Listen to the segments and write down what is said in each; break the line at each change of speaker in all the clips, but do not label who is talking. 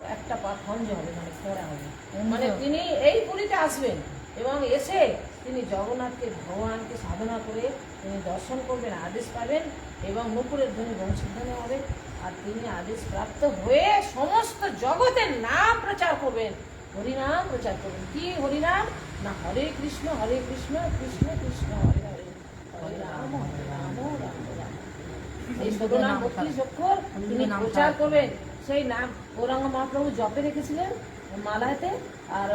মানে মানে সমস্ত জগতের নাম প্রচার করবেন হরিনাম প্রচার করবেন কি হরিনাম না হরে কৃষ্ণ হরে কৃষ্ণ কৃষ্ণ কৃষ্ণ হরে হরে হরে রাম হরে রাম রাম রাম এই ষোলো তিনি প্রচার করবেন সেই নাম গৌরাঙ্গ মহাপ্রভু জপে রেখেছিলেন মালাতে আর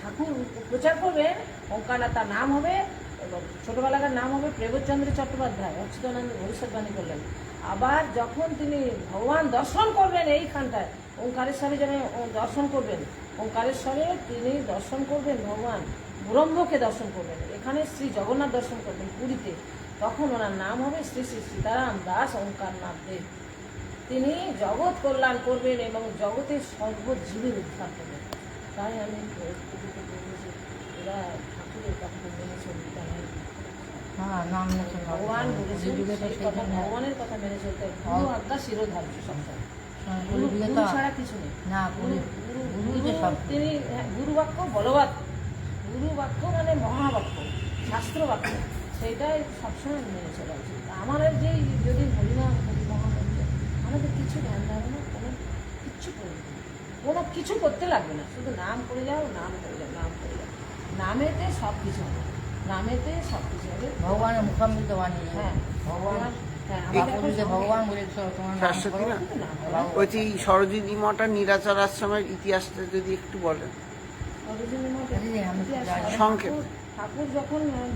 ঠাকুর প্রচার করবে ওঙ্কার তার নাম হবে ছোটবেলাকার নাম হবে প্রেমচন্দ্র চট্টোপাধ্যায় অচ্যুতানন্দ ভবিষ্যৎবাণী করলেন আবার যখন তিনি ভগবান দর্শন করবেন এইখানটায় ওঙ্কারেশ্বরে যেন দর্শন করবেন ওঙ্কারেশ্বরে তিনি দর্শন করবেন ভগবান ব্রহ্মকে দর্শন করবেন এখানে শ্রী জগন্নাথ দর্শন করবেন পুরীতে তখন ওনার নাম হবে শ্রী শ্রী সীতারাম দাস ওঙ্কারনাথ দেব তিনি জগৎ কল্যাণ করবেন এবং জগতের সর্বজীবী উদ্ধার করবেন তাই আমি হ্যাঁ, কথা মেনে চলতে হ্যাঁ। গুরু হ্যাঁ, ছাড়া কিছু নেই তিনি গুরু বাক্য বলবাক্য গুরু বাক্য মানে মহাবাক্য শাস্ত্র বাক্য সেটাই সবসময় মেনে চলা উচিত আমার যে যদি হরিনাম আমাদের কিছু ধ্যান ধারণা কোনো কিচ্ছু করবে না কোনো কিছু করতে লাগবে না শুধু নাম করে যাও নাম করে যাও নাম করে যাও নামেতে সব কিছু হবে নামেতে সব কিছু হবে ভগবানের
মুখামৃত বানিয়ে হ্যাঁ ভগবান হ্যাঁ, ঠাকুর যখন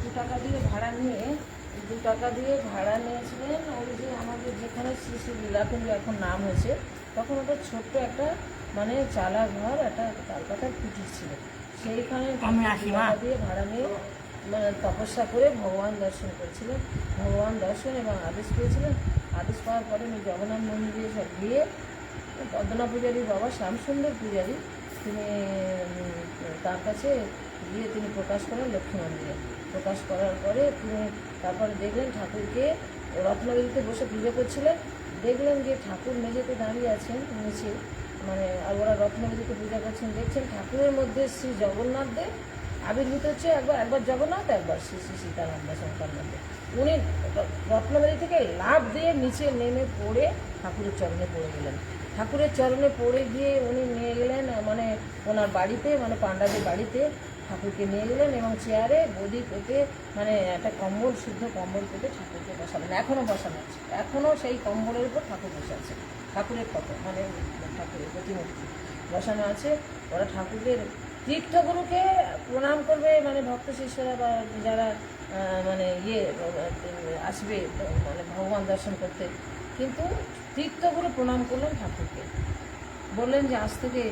দু টাকা দিয়ে ভাড়া নিয়ে দু টাকা দিয়ে ভাড়া নিয়েছিলেন ওই যে আমাদের যেখানে শ্রী শ্রী লীলাকুঞ্জ এখন নাম হয়েছে তখন ওটা ছোট্ট একটা মানে চালা ঘর একটা কলকাতার কুটির ছিল সেইখানে টাকা দিয়ে ভাড়া নিয়ে মানে তপস্যা করে ভগবান দর্শন করেছিলেন ভগবান দর্শন এবং আদেশ পেয়েছিলেন আদেশ পাওয়ার পরে উনি জগন্নাথ মন্দিরে সব গিয়ে পদ্মনা পূজারী বাবা শ্যামসুন্দর পূজারী তিনি তার কাছে গিয়ে তিনি প্রকাশ করেন লক্ষ্মী মন্দিরে প্রকাশ করার পরে তিনি তারপরে দেখলেন ঠাকুরকে রত্নগিরিতে বসে পুজো করছিলেন দেখলেন যে ঠাকুর মেঝেতে দাঁড়িয়ে আছেন নিচে মানে আর ওরা রত্নগিরিতে পূজা করছেন দেখছেন ঠাকুরের মধ্যে শ্রী জগন্নাথ দেব আবির্ভূত হচ্ছে একবার একবার জগন্নাথ একবার শ্রী শ্রী সীতারাম দাসঙ্কার মধ্যে উনি রত্নবাড়ি থেকে লাভ দিয়ে নিচে নেমে পড়ে ঠাকুরের চরণে পড়ে গেলেন ঠাকুরের চরণে পড়ে গিয়ে উনি নিয়ে গেলেন মানে ওনার বাড়িতে মানে পাণ্ডাদের বাড়িতে ঠাকুরকে নিয়ে গেলেন এবং চেয়ারে বদি পেতে মানে একটা কম্বল শুদ্ধ কম্বল পেতে ঠাকুরকে বসালেন এখনও বসানো আছে এখনও সেই কম্বলের উপর ঠাকুর বসে আছে ঠাকুরের ফটো মানে ঠাকুরের প্রতিমূর্তি বসানো আছে ওরা ঠাকুরের তীর্থগুরুকে প্রণাম করবে মানে ভক্ত শিষ্যরা বা যারা মানে ইয়ে আসবে মানে ভগবান দর্শন করতে কিন্তু তীর্থগুরু প্রণাম করলেন ঠাকুরকে বললেন যে আজ থেকে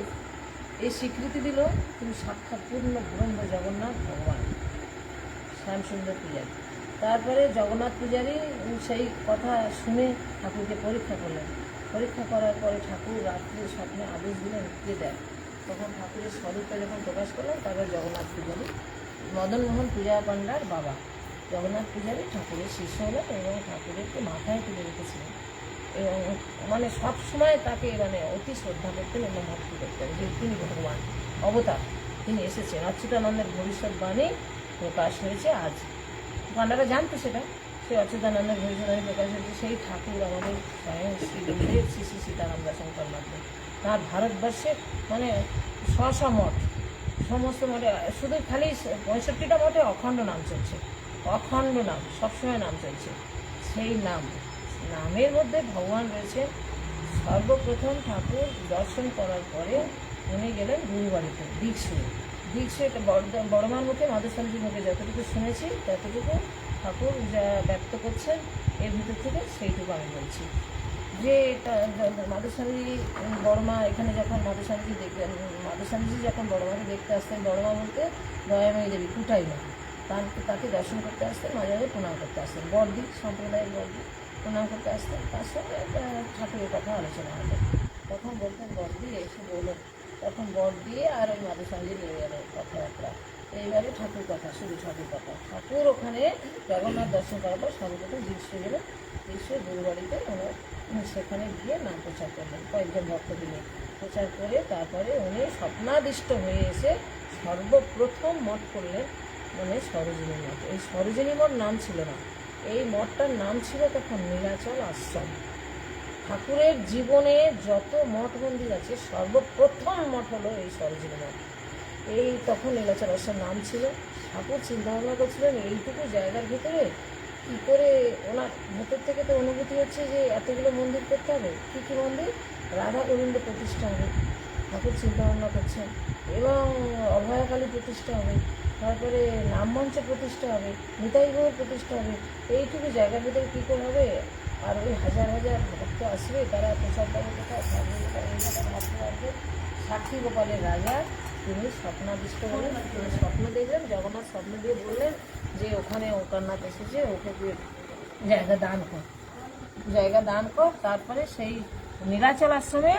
এই স্বীকৃতি দিল তুমি সাক্ষাৎ পূর্ণ ব্রহ্ম জগন্নাথ ভগবান শ্যামসুন্দর পূজারী তারপরে জগন্নাথ পূজারী সেই কথা শুনে ঠাকুরকে পরীক্ষা করলেন পরীক্ষা করার পরে ঠাকুর রাত্রে স্বপ্নে আদেশ দিলেন যে দেয় তখন ঠাকুরের স্বরূপে যখন প্রকাশ করলেন তারপর জগন্নাথ পূজারী মদনমোহন পূজা পাণ্ডার বাবা জগন্নাথ পূজারী ঠাকুরের শিষ্য হলেন এবং ঠাকুরেরকে মাথায় তুলে রেখেছিলেন মানে সব সময় তাকে মানে অতি শ্রদ্ধা করতেন এবং ভক্তি করতেন যে তিনি ভগবান অবতার তিনি এসেছেন অচ্যুতানন্দের ভবিষ্যৎবাণী প্রকাশ হয়েছে আজ ওনারা জানতো সেটা সেই অচ্যুতানন্দের ভবিষ্যৎবাণী প্রকাশ হয়েছে সেই ঠাকুর আমাদের স্বয়ং শ্রীদেব শ্রী শ্রী সীতারাম দাশঙ্কর মাধ্যম তার ভারতবর্ষে মানে স্ব মঠ সমস্ত মঠে শুধু খালি পঁয়ষট্টিটা মঠে অখণ্ড নাম চলছে অখণ্ড নাম সবসময় নাম চলছে সেই নাম নামের মধ্যে ভগবান রয়েছেন সর্বপ্রথম ঠাকুর দর্শন করার পরে উনি গেলেন গুরুবাড়িতে দীক্ষু দীক্ষু এটা বড়মার মুখে মাধুস্বামীজির মুখে যতটুকু শুনেছি ততটুকু ঠাকুর যা ব্যক্ত করছেন এর ভিতর থেকে সেইটুকু আমি বলছি যে মাধুস্বামীজি বড়মা এখানে যখন মাধুস্বামীজি দেখবেন মাধুস্বামীজি যখন বড়মাকে দেখতে আসতেন বড়মা বলতে দয়াময়ী দেবী কুটাই না তার তাকে দর্শন করতে আসতেন মাঝে মাঝে প্রণাম করতে আসতেন বড়দিক সম্প্রদায়ের বর্দি ওনার করতে আসতেন তার সঙ্গে ঠাকুরের কথা আলোচনা হবে তখন বলতেন বর দিয়ে এসে বলল তখন বর দিয়ে আর ওই সঙ্গে নিয়ে গেল কথাবার্তা এইবারে ঠাকুর কথা শুধু ঠাকুর কথা ঠাকুর ওখানে জগন্নাথ দর্শন করার পর সর্বপ্রথম দৃশ্য গেলেন দৃশ্য গুরুবাড়িতে ওনার সেখানে গিয়ে নাম প্রচার করলেন কয়েকজন ভক্ত দিলেন প্রচার করে তারপরে উনি স্বপ্নাদিষ্ট হয়ে এসে সর্বপ্রথম মঠ করলেন মানে সরোজিনী মঠ এই সরোজিনী মঠ নাম ছিল না এই মঠটার নাম ছিল তখন নীলাচল আশ্রম ঠাকুরের জীবনে যত মঠ মন্দির আছে সর্বপ্রথম মঠ হলো এই সরজিনী মঠ এই তখন নীলাচল আশ্রম নাম ছিল ঠাকুর চিন্তাভাবনা করছিলেন এইটুকু জায়গার ভিতরে কী করে ওনার ভেতর থেকে তো অনুভূতি হচ্ছে যে এতগুলো মন্দির করতে হবে কী কী মন্দির রাধা গোবিন্দ প্রতিষ্ঠা হবে ঠাকুর চিন্তাভাবনা করছেন এবং অভয়াকালী প্রতিষ্ঠা হবে তারপরে নামমঞ্চ প্রতিষ্ঠা হবে নিতাই ঘর প্রতিষ্ঠা হবে এইটুকু জায়গার ভিতরে কী করে হবে আর ওই হাজার হাজার ভক্ত আসবে তারা প্রসাদ পাবে কোথায় সাক্ষী গোপালের রাজা তিনি স্বপ্নাদিষ্ট হলেন তিনি স্বপ্ন দেখলেন জগন্নাথ স্বপ্ন দিয়ে বললেন যে ওখানে ওকারনাথ এসেছে ওকে জায়গা দান কর জায়গা দান কর তারপরে সেই নীলাচল আশ্রমে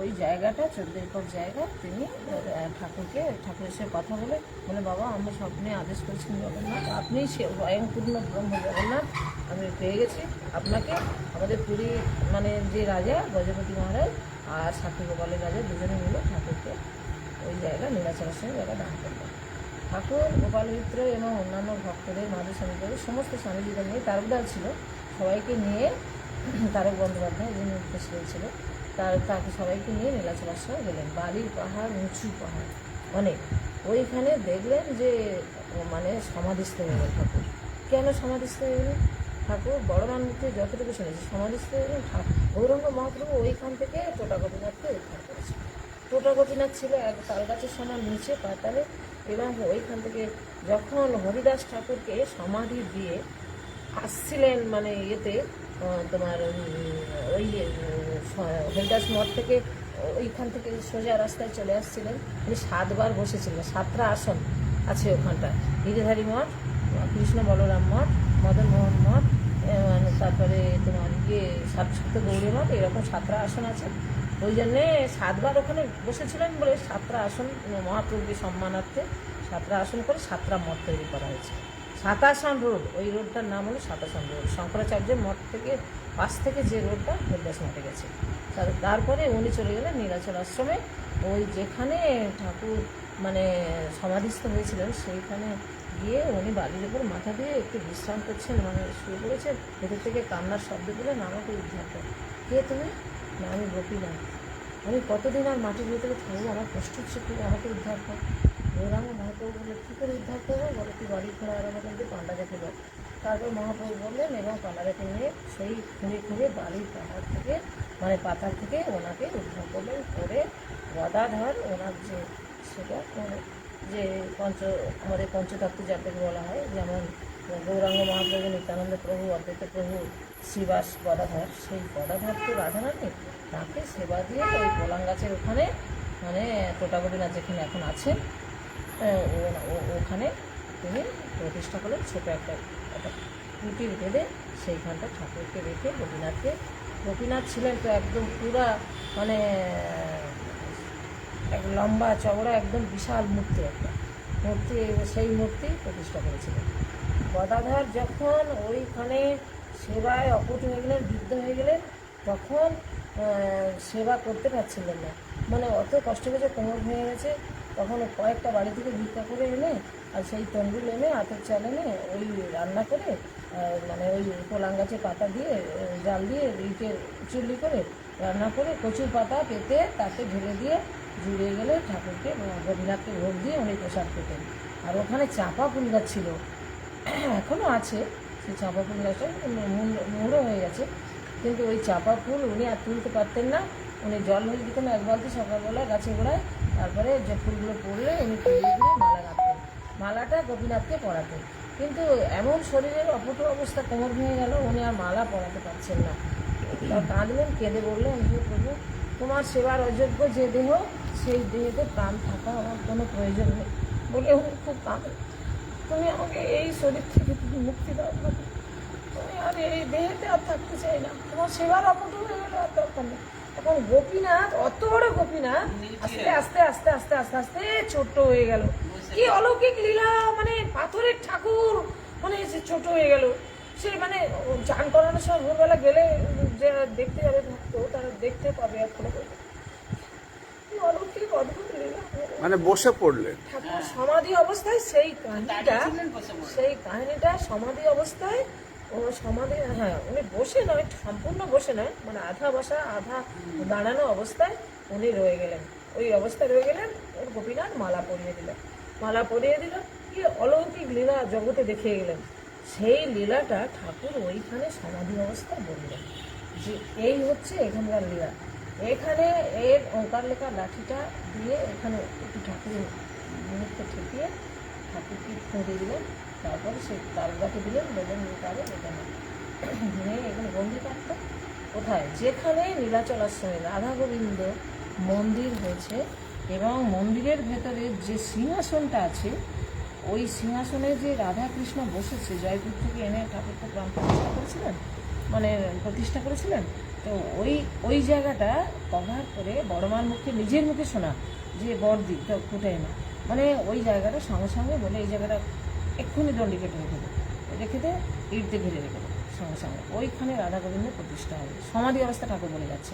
ওই জায়গাটা চোদ্দ একর জায়গা তিনি ঠাকুরকে ঠাকুরের সাথে কথা বলে বলে বাবা আমরা স্বপ্নে আদেশ করেছেন জগন্নাথ আপনি সে স্বয়ংপূর্ণ ব্রহ্ম জগন্নাথ আমি পেয়ে গেছি আপনাকে আমাদের পুরী মানে যে রাজা গজপতি মহারাজ আর সাক্ষী গোপালের রাজা দুজনে মিলে ঠাকুরকে ওই জায়গা সঙ্গে জায়গা দান করবে ঠাকুর গোপাল মিত্র এবং অন্যান্য ভক্তদের মাধু স্বামীদের সমস্ত স্বামীজিদের নিয়ে তারকদার ছিল সবাইকে নিয়ে তারক বন্দ্যোপাধ্যায় যিনি উপস্থিত ছিল তার তাকে সবাইকে নিয়ে সময় গেলেন বালির পাহাড় উঁচু পাহাড় অনেক ওইখানে দেখলেন যে মানে সমাধিস্থ হয়ে ঠাকুর কেন সমাধিস্থ হয়ে ঠাকুর বড়রাম মুখে যতটুকু শুনেছি সমাধিস্থ হয়ে গৌরঙ্গ মহাপ্রভু ওইখান থেকে টোটা গোপীনাথকে উদ্ধার করেছে টোটা গোপীনাথ ছিল এক তালগাছের সময় নিচে পাতালে এবং ওইখান থেকে যখন হরিদাস ঠাকুরকে সমাধি দিয়ে আসছিলেন মানে ইয়েতে তোমার ওই হরিদাস মঠ থেকে ওইখান থেকে সোজা রাস্তায় চলে আসছিলেন উনি সাতবার বসেছিলেন সাতটা আসন আছে ওখানটা গিরিধারী মঠ কৃষ্ণ বলরাম মঠ মদন মোহন মঠ তারপরে তোমার ইয়ে সাতসপ্ত গৌরী মঠ এরকম সাতটা আসন আছে ওই জন্যে সাতবার ওখানে বসেছিলেন বলে সাতটা আসন মহাপ্রভুকে সম্মানার্থে সাতটা আসন করে সাতটা মঠ তৈরি করা হয়েছে সাতাশান রোড ওই রোডটার নাম হলো সাতাশান রোড শঙ্করাচার্যের মঠ থেকে পাশ থেকে যে রোডটা হরিদাস মঠে গেছে তারপরে উনি চলে গেলেন নীলাচল আশ্রমে ওই যেখানে ঠাকুর মানে সমাধিস্থ হয়েছিলেন সেইখানে গিয়ে উনি বালির উপর মাথা দিয়ে একটু বিশ্রাম করছেন মানে শুয়ে পড়েছেন ভেতর থেকে কান্নার শব্দ দিলেন আমাকে উদ্ধার করে কে তুমি না আমি গোপীনাথ আমি কতদিন আর মাটির ভেতরে থাকবো আমার কষ্ট হচ্ছে আমাকে উদ্ধার কর এরকম মহাপ্রভু বললো কী করে উদ্ধার করবো বলে তুই বাড়ির ফেরা আরম্ভ কিন্তু পান্ডাকে পেল তারপর মহাপ্রভু বললেন এবং পান্ডাকে নিয়ে সেই খুঁড়ে খুঁড়ে বাড়ির পাহাড় থেকে মানে পাতার থেকে ওনাকে উদ্ধার করলেন করে গদাধর ওনার যে সেটা মানে যে পঞ্চ আমাদের পঞ্চতত্ত্ব যাদেরকে বলা হয় যেমন গৌরাঙ্গ মহাপ্রভু নিত্যানন্দ প্রভু অদ্বৈত প্রভু শ্রীবাস গদাধর সেই গদাধর তো রাধারানী তাকে সেবা দিয়ে ওই পলাং গাছের ওখানে মানে না যেখানে এখন আছেন ওখানে তিনি প্রতিষ্ঠা করলেন ছোটো একটা একটা কুটির বেঁধে সেইখানটা ঠাকুরকে রেখে গোপীনাথকে গোপীনাথ ছিলেন তো একদম পুরা মানে এক লম্বা চওড়া একদম বিশাল মূর্তি একটা মূর্তি সেই মূর্তি প্রতিষ্ঠা করেছিলেন গদাধর যখন ওইখানে সেবায় অপট হয়ে গেলেন বৃদ্ধ হয়ে গেলেন তখন সেবা করতে পারছিলেন না মানে অত কষ্ট করে কোমর ভেঙে গেছে তখন কয়েকটা বাড়ি থেকে ভিক্ষা করে এনে আর সেই তন্দুল এনে হাতের চাল এনে ওই রান্না করে মানে ওই পোলাং গাছের পাতা দিয়ে জাল দিয়ে ইটে চুল্লি করে রান্না করে কচুর পাতা পেতে তাতে ঢেলে দিয়ে জুড়ে গেলে ঠাকুরকে গোপীনাথকে ভোগ দিয়ে উনি প্রসাদ পেতেন আর ওখানে চাপা ফুল গাছ ছিল এখনও আছে সেই চাপা ফুল গাছটা মুড়ো হয়ে গেছে কিন্তু ওই চাপা ফুল উনি আর তুলতে পারতেন না উনি জল হয়ে দিতেন এক বালতি সকালবেলা গাছে গোড়ায় তারপরে যে ফুলগুলো পড়লে উনি ফুলগুলো মালা গাঁথতেন মালাটা গোপীনাথকে পড়াতেন কিন্তু এমন শরীরের অপটু অবস্থা কোমর ভেঙে গেল উনি আর মালা পড়াতে পারছেন না কাঁদলেন কেঁদে বললেন হে প্রভু তোমার সেবার অযোগ্য যে দেহ সেই দেহেতে প্রাণ থাকা আমার কোনো প্রয়োজন নেই বলে উনি খুব কাঁদেন তুমি আমাকে এই শরীর থেকে তুমি মুক্তি দাও তুমি আর এই দেহেতে আর থাকতে চাই না তোমার সেবার অপট হয়ে গেলে আর দরকার নেই এবং গোপীনাথ অত বড় গোপীনাথ আস্তে আস্তে আস্তে আস্তে আস্তে আস্তে ছোট হয়ে গেল কি অলৌকিক লীলা মানে পাথরের ঠাকুর মানে সে ছোট হয়ে গেল সে মানে যান করানোর সময় ভোরবেলা গেলে যারা দেখতে যাবে ভক্ত তারা দেখতে পাবে আর ফলো
মানে বসে পড়লেন
সমাধি অবস্থায় সেই কাহিনীটা সেই কাহিনীটা সমাধি অবস্থায় ও সমাধি হ্যাঁ উনি বসে নয় সম্পূর্ণ বসে নয় মানে আধা বসা আধা দাঁড়ানো অবস্থায় উনি রয়ে গেলেন ওই অবস্থায় রয়ে গেলেন ওর গোপীনাথ মালা পরিয়ে দিল মালা পরিয়ে দিল কি অলৌকিক লীলা জগতে দেখিয়ে গেলেন সেই লীলাটা ঠাকুর ওইখানে সমাধি অবস্থায় বললেন যে এই হচ্ছে এখানকার লীলা এখানে এর অঙ্কার লেখা লাঠিটা দিয়ে এখানে একটু ঠাকুরের মুহূর্তে ঠেকিয়ে ঠাকুরকে খুঁজে দিলেন তারপরে সে তালুটাকে দিলেন বললেন তাহলে এটা নেই নিয়ে বন্দি পারত কোথায় যেখানে নীলাচল আশ্রমে রাধা গোবিন্দ মন্দির হয়েছে এবং মন্দিরের ভেতরে যে সিংহাসনটা আছে ওই সিংহাসনে যে রাধাকৃষ্ণ বসেছে জয়পুর থেকে এনে ঠাকুরকে গ্রাম প্রতিষ্ঠা করেছিলেন মানে প্রতিষ্ঠা করেছিলেন তো ওই ওই জায়গাটা কভার করে বড়মার মুখে নিজের মুখে শোনা যে বড়দি ফুটে না মানে ওই জায়গাটা সঙ্গে সঙ্গে বলে এই জায়গাটা এক্ষুনি দণ্ডি কেটে রেখে দেবো রেখে দে ইট দিয়ে ঘিরে রেখে দেবো সঙ্গে সঙ্গে ওইখানে রাধা গোবিন্দ প্রতিষ্ঠা হবে সমাধি অবস্থা ঠাকুর বলে যাচ্ছে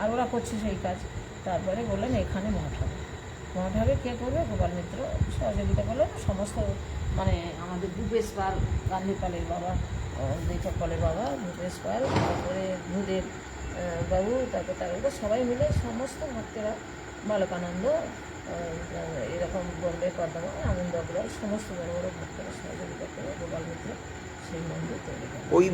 আর ওরা করছে সেই কাজ তারপরে বললেন এখানে মঠ হবে মঠ হবে কে করবে গোপাল মিত্র সহযোগিতা করলেন সমস্ত মানে আমাদের ভূপেশ পাল গান্ধী পালের বাবা দেখা পালের বাবা ভূপেশ পাল তারপরে ভূদেব বাবু তারপর তার সবাই মিলে সমস্ত ভক্তেরা বালকানন্দ এরকম বম্বে পদ্মা আনন্দ অগ্রহ সমস্ত বড় বড় ভক্তরা সহযোগিতা করে গোপাল মিত্র সেই মন্দির তৈরি ওই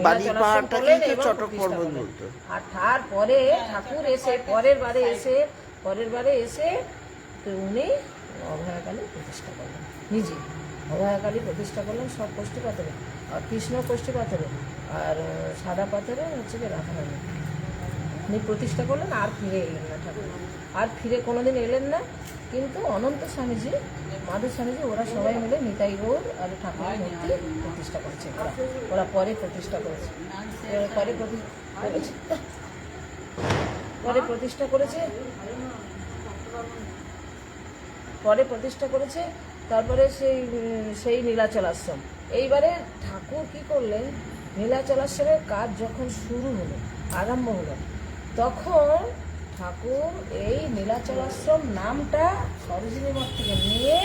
আর তারপরে ঠাকুর এসে পরের বারে এসে পরের বারে এসে উনি অভয়াকালী প্রতিষ্ঠা করলেন নিজে অভয়াকালী প্রতিষ্ঠা করলেন সব কোষ্ঠী পাথরে আর কৃষ্ণ কোষ্ঠী পাথরে আর সাদা পাথরে হচ্ছে গিয়ে রাখা উনি প্রতিষ্ঠা করলেন আর ফিরে এলেন না ঠাকুর আর ফিরে কোনোদিন এলেন না কিন্তু অনন্ত স্বামীজি মাধু স্বামীজি ওরা সবাই মিলে নিতাই রোড আর ঠাকুর মূর্তি প্রতিষ্ঠা করছে ওরা পরে প্রতিষ্ঠা করেছে পরে পরে প্রতিষ্ঠা করেছে পরে প্রতিষ্ঠা করেছে তারপরে সেই সেই নীলাচল আশ্রম এইবারে ঠাকুর কি করলেন নীলাচল আশ্রমের কাজ যখন শুরু হলো আরম্ভ হলো তখন ঠাকুর এই আশ্রম নামটা সরোজিনী মঠ থেকে নিয়ে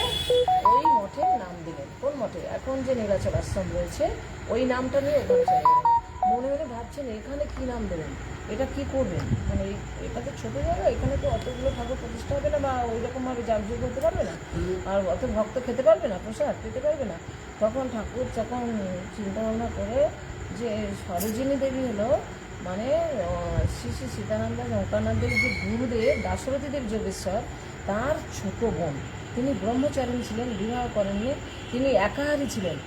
ওই মঠের নাম দিলেন কোন মঠে এখন যে আশ্রম রয়েছে ওই নামটা নিয়ে ওখানে চলে গেলেন মনে মনে ভাবছেন এখানে কি নাম দেবেন এটা কি করবেন মানে এটা তো ছোটো জায়গা এখানে তো অতগুলো ঠাকুর প্রতিষ্ঠা হবে না বা ওই রকমভাবে যাগযোগ করতে পারবে না আর অত ভক্ত খেতে পারবে না প্রসাদ পেতে পারবে না তখন ঠাকুর যখন চিন্তা ভাবনা করে যে সরোজিনী দেবী হলো মানে শ্রী শ্রী সীতানন্দ নৌকানন্দের যে গুরুদেব দাশরথীদেব যোগেশ্বর তার ছোট বোন তিনি ব্রহ্মচারী ছিলেন বিবাহ করেননি তিনি একাহারি ছিলেন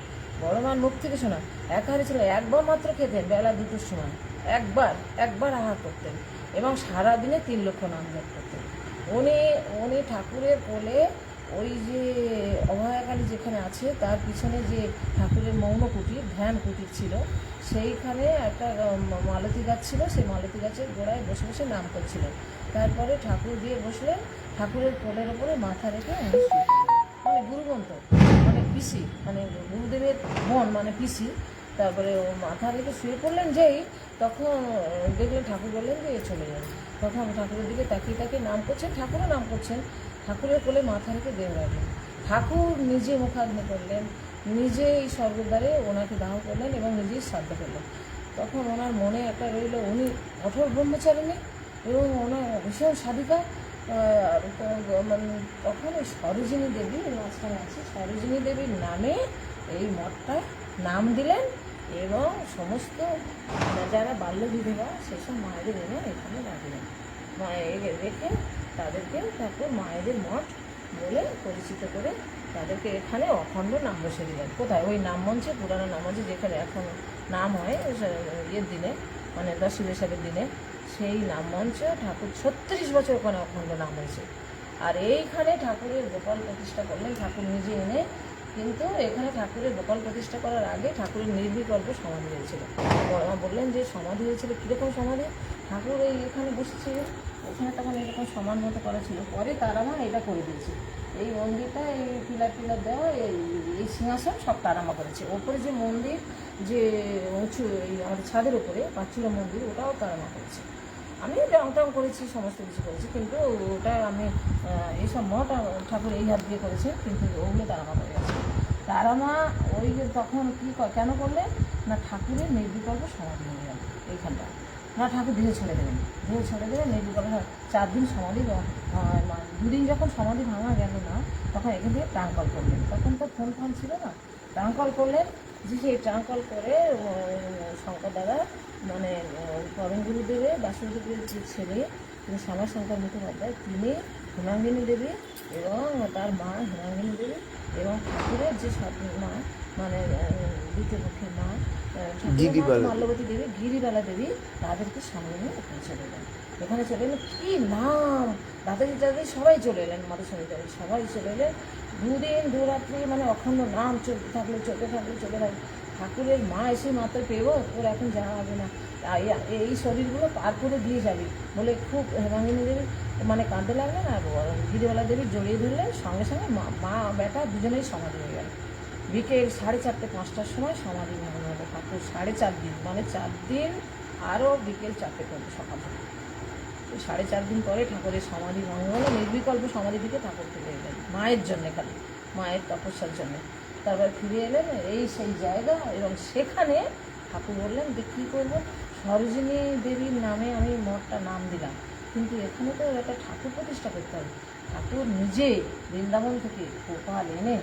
বড়মান মুখ থেকে শোনা একাহারি ছিল একবার মাত্র খেতেন বেলা দুটোর সময় একবার একবার আহার করতেন এবং সারাদিনে তিন লক্ষ নাম করতেন উনি উনি ঠাকুরের কোলে ওই যে অভয়াকালী যেখানে আছে তার পিছনে যে ঠাকুরের মৌন কুটির ধ্যান কুটির ছিল সেইখানে একটা মালতী গাছ ছিল সেই মালতী গাছের গোড়ায় বসে বসে নাম করছিলেন তারপরে ঠাকুর দিয়ে বসলেন ঠাকুরের কোলের ওপরে মাথা রেখে মানে গুরুগন্ত মানে পিসি মানে গুরুদেবের বোন মানে পিসি তারপরে ও মাথা রেখে শুয়ে পড়লেন যেই তখন দেখলেন ঠাকুর বললেন যে চলে যাবে তখন ঠাকুরের দিকে তাকিয়ে তাকিয়ে নাম করছেন ঠাকুরও নাম করছেন ঠাকুরের কোলে মাথা রেখে বেরোলেন ঠাকুর নিজে মুখাগ্নি করলেন নিজেই সর্বদারে ওনাকে দাহ করলেন এবং নিজেই শ্রাদ্ধ করলেন তখন ওনার মনে একটা রইল উনি কঠোর ব্রহ্মচারিণী এবং ওনার ভীষণ সাধিকা মানে তখন ওই সরোজিনী দেবী মাঝখানে আছে সরোজিনী দেবীর নামে এই মঠটা নাম দিলেন এবং সমস্ত যারা বাল্য বিধবা সেসব মায়েদের এনে এখানে রাখলেন মায়ের রেখে তাদেরকে তাকে মায়েদের মঠ বলে পরিচিত করে তাদেরকে এখানে অখণ্ড নাম বসে দিলেন কোথায় ওই নাম মঞ্চে পুরানো নাম মঞ্চে যেখানে এখন নাম হয় ইয়ের দিনে মানে দশ বৈশাখের দিনে সেই নাম মঞ্চে ঠাকুর ছত্রিশ বছর ওখানে অখণ্ড নাম হয়েছে আর এইখানে ঠাকুরের গোপাল প্রতিষ্ঠা করলেন ঠাকুর নিজে এনে কিন্তু এখানে ঠাকুরের গোপাল প্রতিষ্ঠা করার আগে ঠাকুরের নির্বিকল্প সমাধি হয়েছিল বললেন যে সমাধি হয়েছিল কীরকম সমাধি ঠাকুর এই এখানে বসেছিলেন ওখানে তখন এরকম সমান মতো করা ছিল পরে আমার এটা করে দিয়েছে এই মন্দিরটা এই পিলার টিলার দেওয়া এই সিংহাসন সব তারামা করেছে ওপরে যে মন্দির যে উঁচু এই আমাদের ছাদের ওপরে পাঁচচুরা মন্দির ওটাও তারামা করেছে আমি রং টং করেছি সমস্ত কিছু করেছি কিন্তু ওটা আমি এইসব মঠ ঠাকুর এই হাত দিয়ে করেছে কিন্তু ওগুলো তারামা করে গেছে আমা ওই তখন কী কেন করলে না ঠাকুরের নির্বিকল্প সমাধি হয়ে গেল এইখানটা তারা ঠাকুর ধীরে ছেড়ে দেবেন ধীরে ছেড়ে দেবেন এই দুর্গা চার দিন সমাধি দুদিন যখন সমাধি ভাঙা গেল না তখন এখান থেকে কল করলেন তখন তো ফোন ফোন ছিল না কল করলেন যে সেই কল করে শঙ্কর দাদা মানে পবন গুরুদেবের বাসুদেবের যে ছেলে তিনি শঙ্কর মুখোপাধ্যায় তিনি হেমাঙ্গিনী দেবী এবং তার মা হেমাঙ্গিনী দেবী এবং ঠাকুরের যে সব মা মানে দ্বিতীয় পক্ষের মা মাল্যবতী দেবী গিরিবালা দেবী তাদেরকে সঙ্গে নিয়ে ওখানে চলে এলেন ওখানে চলে এলেন কী নাম দাদাজি দাদাজি সবাই চলে এলেন মাধুস্বামী দাদি সবাই চলে এলেন দুদিন দুরাত্রি মানে অখণ্ড নাম চলতে থাকলো চলতে থাকলো চলে থাকলো ঠাকুরের মা এসে মাত্র পেব তোর এখন যাওয়া হবে না এই শরীরগুলো পার করে দিয়ে যাবি বলে খুব হেমাঙ্গিনী দেবী মানে কাঁদতে লাগলেন আর গিরিওয়ালা দেবী জড়িয়ে ধরলেন সঙ্গে সঙ্গে মা বেটা দুজনেই সমাধি হয়ে গেল বিকেল সাড়ে চারটে পাঁচটার সময় সমাধি ভাঙল তো সাড়ে চার দিন মানে চার দিন আরও বিকেল চারটে পর্যন্ত সকাল তো সাড়ে চার দিন পরে ঠাকুরের সমাধি মঙ্গল নির্বিকল্প সমাধি থেকে ঠাকুর ফিরে এলেন মায়ের জন্যে খালি মায়ের তপস্যার জন্যে তারপর ফিরে এলেন এই সেই জায়গা এবং সেখানে ঠাকুর বললেন যে কী করবো সরোজিনী দেবীর নামে আমি মঠটা নাম দিলাম কিন্তু এখানে তো একটা ঠাকুর প্রতিষ্ঠা করতে হবে ঠাকুর নিজে বৃন্দাবন থেকে কোপাল এনে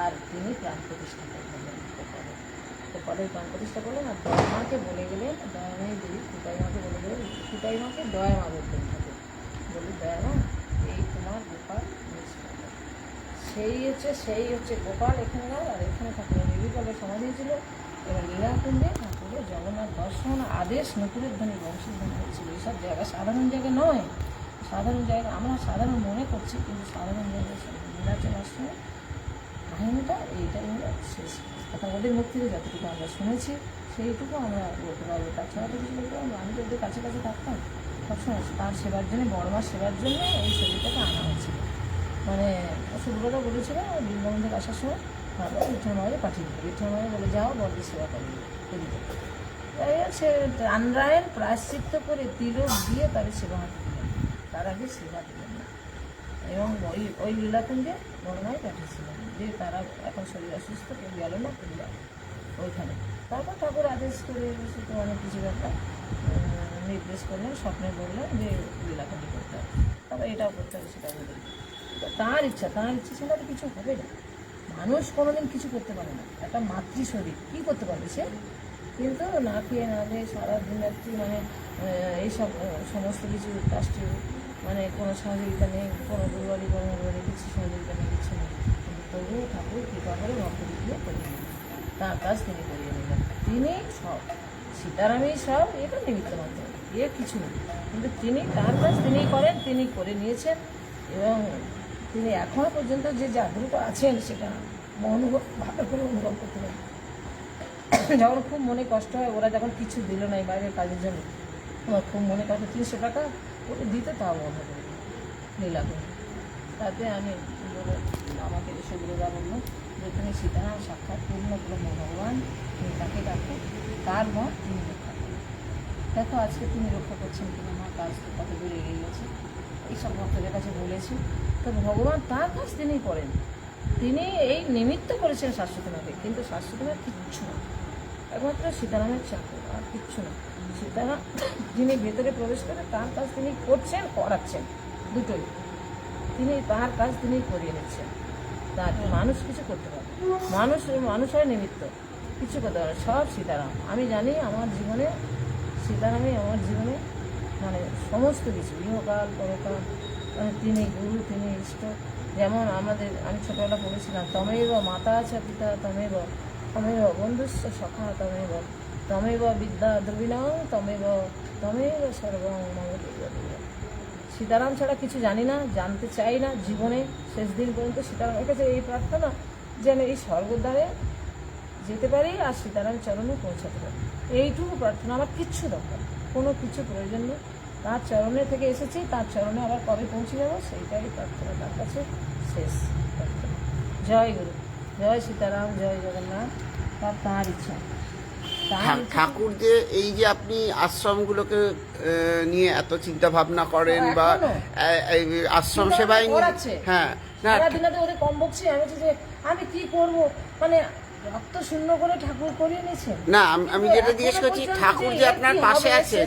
আর তিনি প্রাণ প্রতিষ্ঠা করেন গোপালের প্রাণ প্রতিষ্ঠা করলেন আর মাকে বলে গেলেন দয়ামাই দেবী মাকে বলে গেলেন মাকে মা বলতেন ঠাকুর বলি দয়া মা এই তোমার গোপাল সেই হচ্ছে সেই হচ্ছে গোপাল এখানে নয় আর এখানে ঠাকুরের নির্বিকল্পের সমাধি ছিল এবার লীলাকুণ্ডে ঠাকুরের জগন্নাথ দর্শন আদেশ নুপুরের ধ্বনি বংশের ধ্বনি হচ্ছিল এইসব জায়গা সাধারণ জায়গা নয় সাধারণ জায়গা আমরা সাধারণ মনে করছি কিন্তু সাধারণ জায়গায় লীলাচল আসলে কাহিনীটা এইটাই হলো শেষ এখন ওদের মুখ থেকে যতটুকু আমরা শুনেছি সেইটুকু আমরা বলতে পারবো তাছাড়া তো কিছু বলতে পারবো আমি তো ওদের কাছে কাছে থাকতাম সবসময় তার সেবার জন্য মার সেবার জন্য এই ছবিটাকে আনা হয়েছিল মানে শুরুটা বলেছিল বৃন্দাবন আসার সময় তারপর বিঠল মায়ের পাঠিয়ে দিল বিঠল মায়ের বলে যাও বড়দের সেবা করি এদিকে সে রানরায়ের প্রায়শ্চিত্ত করে তিলক দিয়ে তাদের সেবা দিলেন তার আগে সেবা দিলেন না এবং ওই ওই লীলাকুঞ্জে মায়ের পাঠিয়েছিলেন যে তারা এখন শরীর অসুস্থ কেউ গেল না কেউ ওইখানে তারপর ঠাকুর আদেশ করে তো অনেক কিছু একটা নির্দেশ করলেন স্বপ্নে বললেন যে লীলাখানি করতে হবে তারপর এটাও করতে হবে সেটাও বলে তার ইচ্ছা তার ইচ্ছা ছিল তো কিছু হবে না মানুষ কোনোদিন কিছু করতে পারে না একটা মাতৃ শরীর কী করতে পারবে সে কিন্তু না খেয়ে না খেয়ে সারাদিন রাত্রি মানে এইসব সমস্ত কিছু কাজটি মানে কোনো সহযোগিতা নেই কোনো দুর্বলী কোনো দুর্বলী কিছু সহযোগিতা নেই কিছু প্রভু ঠাকুর কৃপা করে ভক্তকে দিয়ে করে তার কাজ তিনি করিয়ে নিলেন তিনি সব সীতারামই সব এটা নিমিত্ত মাত্র এ কিছু নেই কিন্তু তিনি তার কাজ তিনি করেন তিনি করে নিয়েছেন এবং তিনি এখনও পর্যন্ত যে জাগ্রত আছেন সেটা অনুভব ভালো করে অনুভব করতে পারেন যখন খুব মনে কষ্ট হয় ওরা যখন কিছু দিল না এই বাইরের কাজের জন্য আমার খুব মনে কষ্ট তিনশো টাকা ওটা দিতে তাও মনে করে নিলাম করে তাতে আমি আমাকে দেশগুলোরা বলল যেখানে সীতারাম সাক্ষাৎ পূর্ণ ব্রহ্ম ভগবান তুমি তাকে ডাকো তার মত তিনি রক্ষা দেখো আজকে তুমি রক্ষা করছেন কিনা আমার কাজ তো কত দূরে এগিয়ে গেছে এইসব ভক্তদের কাছে বলেছি তো ভগবান তার কাজ তিনি করেন তিনি এই নিমিত্ত করেছেন শাশ্বতমাকে কিন্তু শাশ্বতমা কিচ্ছু না একমাত্র সীতারামের চাকর আর কিচ্ছু না সীতারাম যিনি ভেতরে প্রবেশ করে তার কাজ তিনি করছেন করাচ্ছেন দুটোই তিনি তার কাজ তিনি করিয়ে নিচ্ছেন তার মানুষ কিছু করতে পারে মানুষ মানুষ হয় নিমিত্ত কিছু করতে পারে সব সীতারাম আমি জানি আমার জীবনে সীতারামই আমার জীবনে মানে সমস্ত কিছু গৃহকাল পরকাল মানে তিনি গুরু তিনি ইষ্ট যেমন আমাদের আমি ছোটোবেলা পড়েছিলাম তমেব মাতা আছে পিতা তমেব তমেব বন্ধুস্ব সখা তমেব তমেব বিদ্যা তমে তমেব তমেব সর্বং মমতে সীতারাম ছাড়া কিছু জানি না জানতে চাই না জীবনে শেষ দিন পর্যন্ত সীতারামের কাছে এই প্রার্থনা যেন এই স্বর্গদ্বারে যেতে পারি আর সীতারাম চরণে পৌঁছাতে পারি এইটুকু প্রার্থনা আমার কিচ্ছু দরকার কোনো কিছু প্রয়োজন নেই তার চরণে থেকে এসেছি তার চরণে আবার কবে পৌঁছে যাবো সেইটাই প্রার্থনা তার কাছে শেষ প্রার্থনা জয় গুরু জয় সীতারাম জয় জগন্নাথ তার তাঁর ইচ্ছা
হ্যাঁ, ঠাকুর যে এই যে আপনি আশ্রমগুলোকে নিয়ে এত চিন্তা ভাবনা করেন হ্যাঁ, বা আশ্রম সেবায়
হ্যাঁ আমি কি করব মানে রক্ত শূন্য করে ঠাকুর করিয়ে নিয়েছে না
আমি যেটা জিজ্ঞেস করছি ঠাকুর যে আপনার পাশে আছেন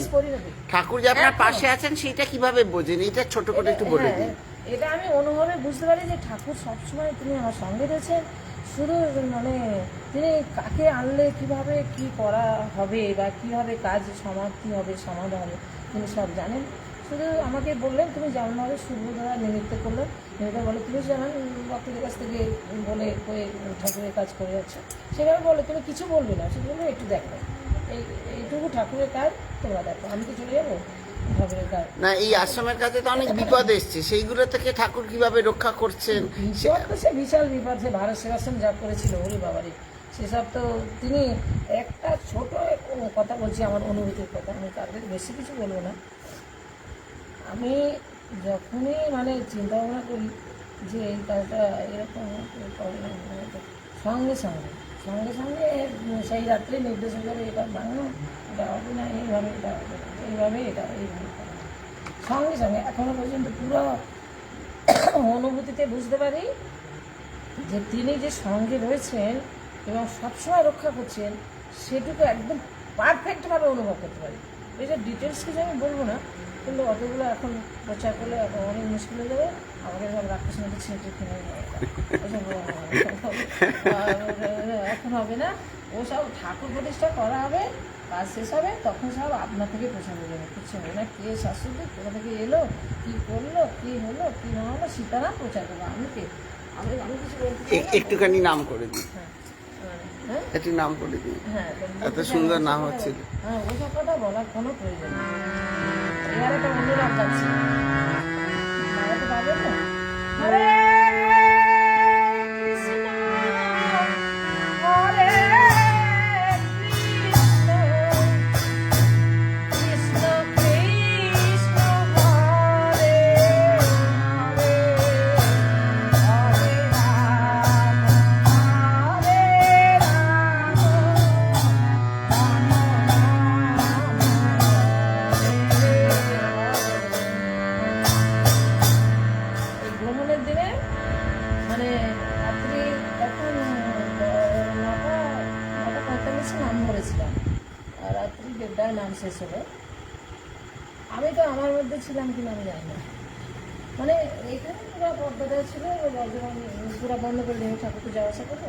ঠাকুর যে আপনার পাশে আছেন সেটা কিভাবে বোঝেন এটা ছোট করে একটু বলে হ্যাঁ,
দিন এটা আমি অনুভবে বুঝতে পারি যে ঠাকুর সবসময় তিনি আমার সঙ্গে রয়েছেন শুধু মানে তিনি কাকে আনলে কিভাবে কি করা হবে বা কিভাবে কাজ সমাপ্তি হবে সমাধান হবে তিনি সব জানেন শুধু আমাকে বললেন তুমি যেমনভাবে শুভ্রধারা নিমিত্ত করলো নিমিত্ত বলে তুমি জানান ভক্তদের কাছ থেকে বলে কয়ে ঠাকুরের কাজ করে যাচ্ছ সেভাবে বলে তুমি কিছু বলবে না শুধু বলবে একটু দেখো এই এইটুকু ঠাকুরের কাজ তোমরা দেখো আমি তো চলে যাবো
না এই আশ্রমের কাছে তো অনেক বিপদ এসছে সেইগুলো থেকে ঠাকুর কিভাবে রক্ষা করছেন
সে বিশাল বিপদ সে ভারত সেবাশ্রম যা করেছিল ওরে বাবারে সেসব তো তিনি একটা ছোট কথা বলছি আমার অনুভূতির কথা আমি তার বেশি কিছু বলবো না আমি যখনই মানে চিন্তা ভাবনা করি যে এই কাজটা এরকম মানে সঙ্গে সঙ্গে সঙ্গে সঙ্গে সেই রাত্রে নির্দেশ করে এটা বানানো দাও না এইভাবে দাও এইভাবে দাও এইভাবে সঙ্গে সঙ্গে এখনও পর্যন্ত পুরো অনুভূতিতে বুঝতে পারি যে তিনি যে সঙ্গে রয়েছেন এবং সবসময় রক্ষা করছেন সেটুকু একদম পারফেক্টভাবে অনুভব করতে পারি এই যে ডিটেলস কিছু আমি বলবো না কিন্তু অতগুলো এখন প্রচার করলে অনেক মুশকিল হয়ে যাবে আমাকে সব রাক্ষস মধ্যে ছেঁটে কিনে এখন হবে না ওসব ঠাকুর প্রতিষ্ঠা করা হবে কাজ শেষ হবে তখন সব আপনার থেকে প্রশ্ন যাবে কিছু হবে না কে শাশুড়ি কোথা থেকে এলো কী করলো কী হলো কী না হলো সীতারাম প্রচার করবো আমি কে আমি আমি
কিছু একটুখানি নাম করে দিই হ্যাঁ। হ্যাঁ? একটু নাম করে দিই হ্যাঁ, এত সুন্দর নাম হচ্ছে
হ্যাঁ ওসব কথা বলার কোনো প্রয়োজন নেই ছিলাম কিনা আমি জানি না মানে এইখানে পুরো পর্দাটা ছিল পুরা বন্ধ করে দেবে ঠাকুরকে যাওয়া আসা করে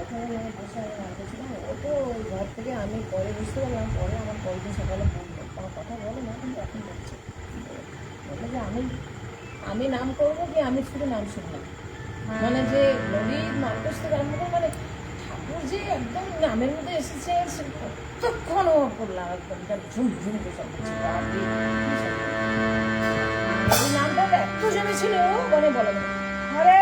ওখানে আমি বসে আমি মারতে ছিলাম ও তো ঘর থেকে আমি পরে বুঝতে পারলাম পরে আমার পরদিন সকালে ফোন আমার কথা বলে না কিন্তু এখন বলছে বলে যে আমি আমি নাম করবো কি আমি শুধু নাম শুনলাম মানে যে গরিব মানুষ থেকে আরম্ভ করে মানে ঠাকুর যে একদম নামের মধ্যে এসেছে অনুভব করলাম একদম ঝুম ঝুম করে সব নামটা এত জমেছিল মনে বলো না আরে